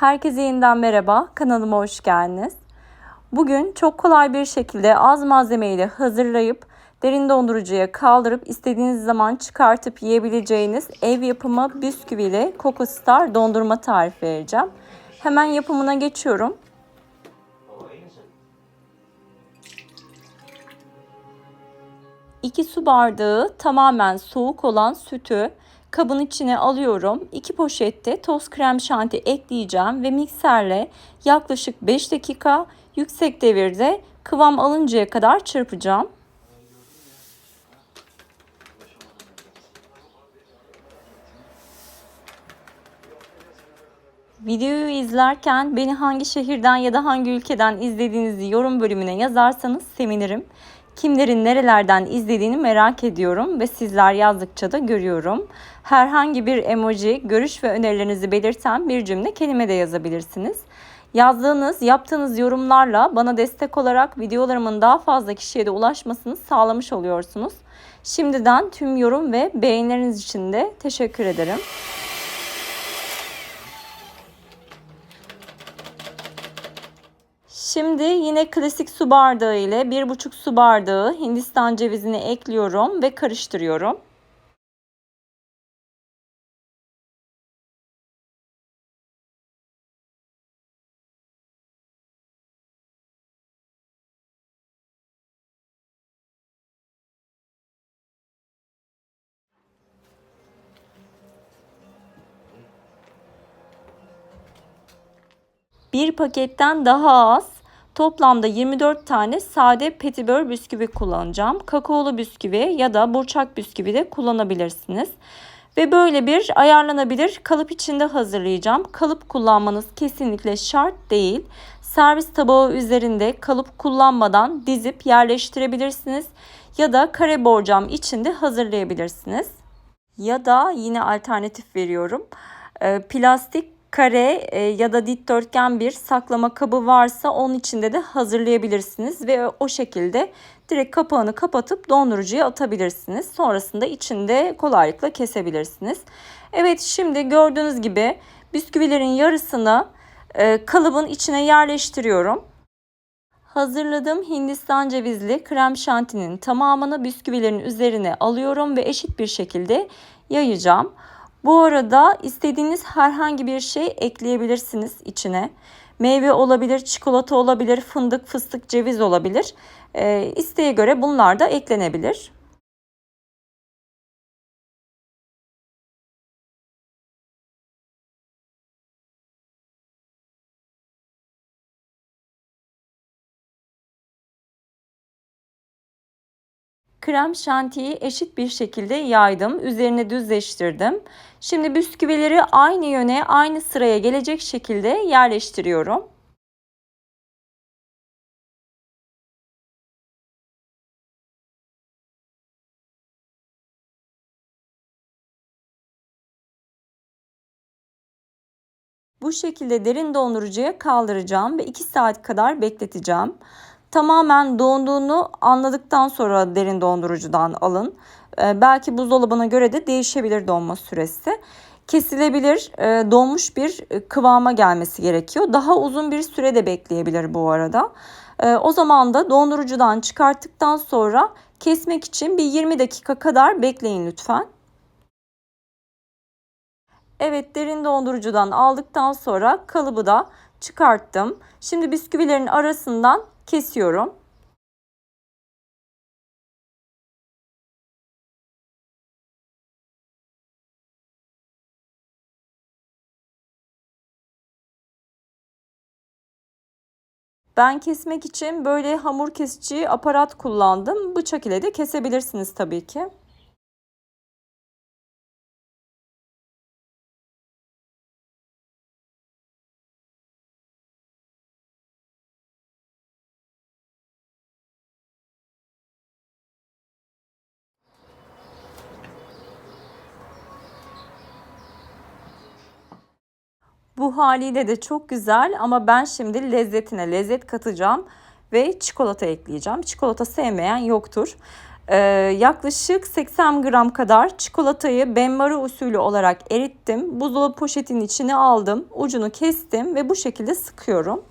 Herkese yeniden merhaba, kanalıma hoş geldiniz. Bugün çok kolay bir şekilde az malzemeyle hazırlayıp derin dondurucuya kaldırıp istediğiniz zaman çıkartıp yiyebileceğiniz ev yapımı bisküvili Coco Star dondurma tarifi vereceğim. Hemen yapımına geçiyorum. 2 su bardağı tamamen soğuk olan sütü kabın içine alıyorum. 2 poşette toz krem şanti ekleyeceğim ve mikserle yaklaşık 5 dakika yüksek devirde kıvam alıncaya kadar çırpacağım. Videoyu izlerken beni hangi şehirden ya da hangi ülkeden izlediğinizi yorum bölümüne yazarsanız sevinirim. Kimlerin nerelerden izlediğini merak ediyorum ve sizler yazdıkça da görüyorum. Herhangi bir emoji, görüş ve önerilerinizi belirten bir cümle kelime de yazabilirsiniz. Yazdığınız, yaptığınız yorumlarla bana destek olarak videolarımın daha fazla kişiye de ulaşmasını sağlamış oluyorsunuz. Şimdiden tüm yorum ve beğenileriniz için de teşekkür ederim. Şimdi yine klasik su bardağı ile 1,5 su bardağı Hindistan cevizini ekliyorum ve karıştırıyorum. Bir paketten daha az toplamda 24 tane sade petibör bisküvi kullanacağım. Kakaolu bisküvi ya da burçak bisküvi de kullanabilirsiniz. Ve böyle bir ayarlanabilir kalıp içinde hazırlayacağım. Kalıp kullanmanız kesinlikle şart değil. Servis tabağı üzerinde kalıp kullanmadan dizip yerleştirebilirsiniz. Ya da kare borcam içinde hazırlayabilirsiniz. Ya da yine alternatif veriyorum. Ee, plastik kare e, ya da dikdörtgen bir saklama kabı varsa onun içinde de hazırlayabilirsiniz ve o şekilde direkt kapağını kapatıp dondurucuya atabilirsiniz. Sonrasında içinde kolaylıkla kesebilirsiniz. Evet şimdi gördüğünüz gibi bisküvilerin yarısını e, kalıbın içine yerleştiriyorum. Hazırladığım Hindistan cevizli krem şantinin tamamını bisküvilerin üzerine alıyorum ve eşit bir şekilde yayacağım. Bu arada istediğiniz herhangi bir şey ekleyebilirsiniz içine. Meyve olabilir, çikolata olabilir, fındık, fıstık, ceviz olabilir. E, isteğe göre bunlar da eklenebilir. Krem şantiyi eşit bir şekilde yaydım. Üzerine düzleştirdim. Şimdi bisküvileri aynı yöne, aynı sıraya gelecek şekilde yerleştiriyorum. Bu şekilde derin dondurucuya kaldıracağım ve 2 saat kadar bekleteceğim. Tamamen donduğunu anladıktan sonra derin dondurucudan alın. Ee, belki buzdolabına göre de değişebilir donma süresi. Kesilebilir, e, donmuş bir kıvama gelmesi gerekiyor. Daha uzun bir süre de bekleyebilir bu arada. E, o zaman da dondurucudan çıkarttıktan sonra kesmek için bir 20 dakika kadar bekleyin lütfen. Evet derin dondurucudan aldıktan sonra kalıbı da çıkarttım. Şimdi bisküvilerin arasından kesiyorum. Ben kesmek için böyle hamur kesici aparat kullandım. Bıçak ile de kesebilirsiniz tabii ki. Bu haliyle de çok güzel ama ben şimdi lezzetine lezzet katacağım ve çikolata ekleyeceğim. Çikolata sevmeyen yoktur. Ee, yaklaşık 80 gram kadar çikolatayı benmari usulü olarak erittim. Buzdolabı poşetinin içine aldım. Ucunu kestim ve bu şekilde sıkıyorum.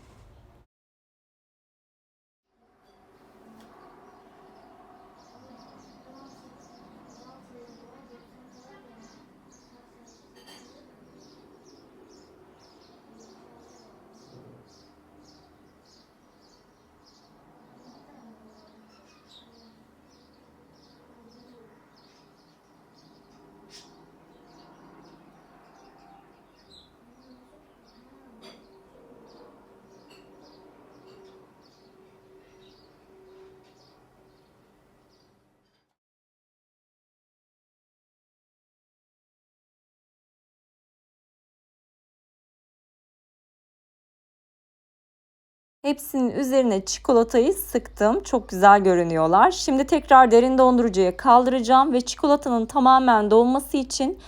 Hepsinin üzerine çikolatayı sıktım. Çok güzel görünüyorlar. Şimdi tekrar derin dondurucuya kaldıracağım ve çikolatanın tamamen donması için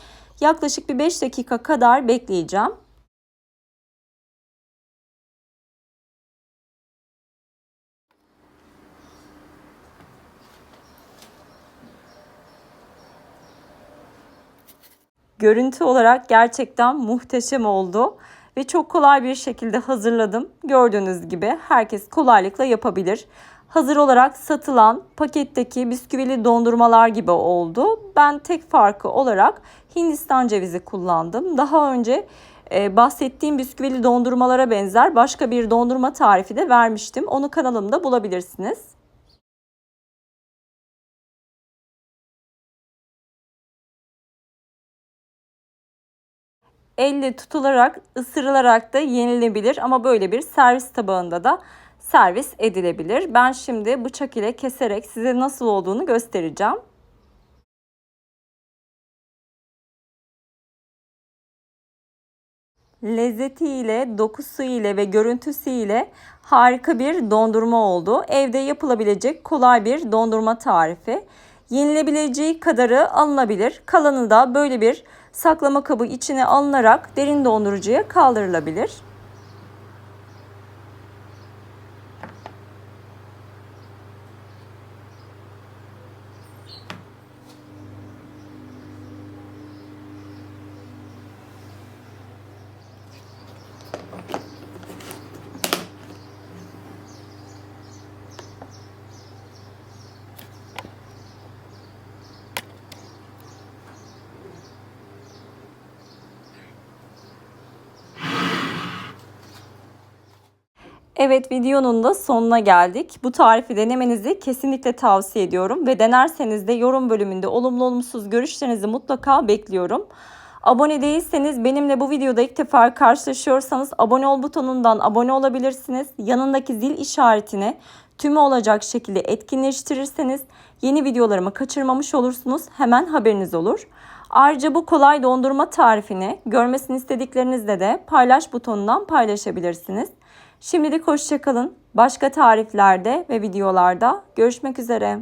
yaklaşık bir 5 dakika kadar bekleyeceğim. Görüntü olarak gerçekten muhteşem oldu ve çok kolay bir şekilde hazırladım. Gördüğünüz gibi herkes kolaylıkla yapabilir. Hazır olarak satılan paketteki bisküvili dondurmalar gibi oldu. Ben tek farkı olarak Hindistan cevizi kullandım. Daha önce e, bahsettiğim bisküvili dondurmalara benzer başka bir dondurma tarifi de vermiştim. Onu kanalımda bulabilirsiniz. Elle tutularak, ısırılarak da yenilebilir ama böyle bir servis tabağında da servis edilebilir. Ben şimdi bıçak ile keserek size nasıl olduğunu göstereceğim. Lezzetiyle, dokusu ve görüntüsü ile harika bir dondurma oldu. Evde yapılabilecek kolay bir dondurma tarifi. Yenilebileceği kadarı alınabilir. Kalanı da böyle bir saklama kabı içine alınarak derin dondurucuya kaldırılabilir. Evet videonun da sonuna geldik. Bu tarifi denemenizi kesinlikle tavsiye ediyorum ve denerseniz de yorum bölümünde olumlu olumsuz görüşlerinizi mutlaka bekliyorum. Abone değilseniz benimle bu videoda ilk defa karşılaşıyorsanız abone ol butonundan abone olabilirsiniz. Yanındaki zil işaretini tümü olacak şekilde etkinleştirirseniz yeni videolarımı kaçırmamış olursunuz. Hemen haberiniz olur. Ayrıca bu kolay dondurma tarifini görmesini istediklerinizle de paylaş butonundan paylaşabilirsiniz. Şimdilik hoşçakalın. Başka tariflerde ve videolarda görüşmek üzere.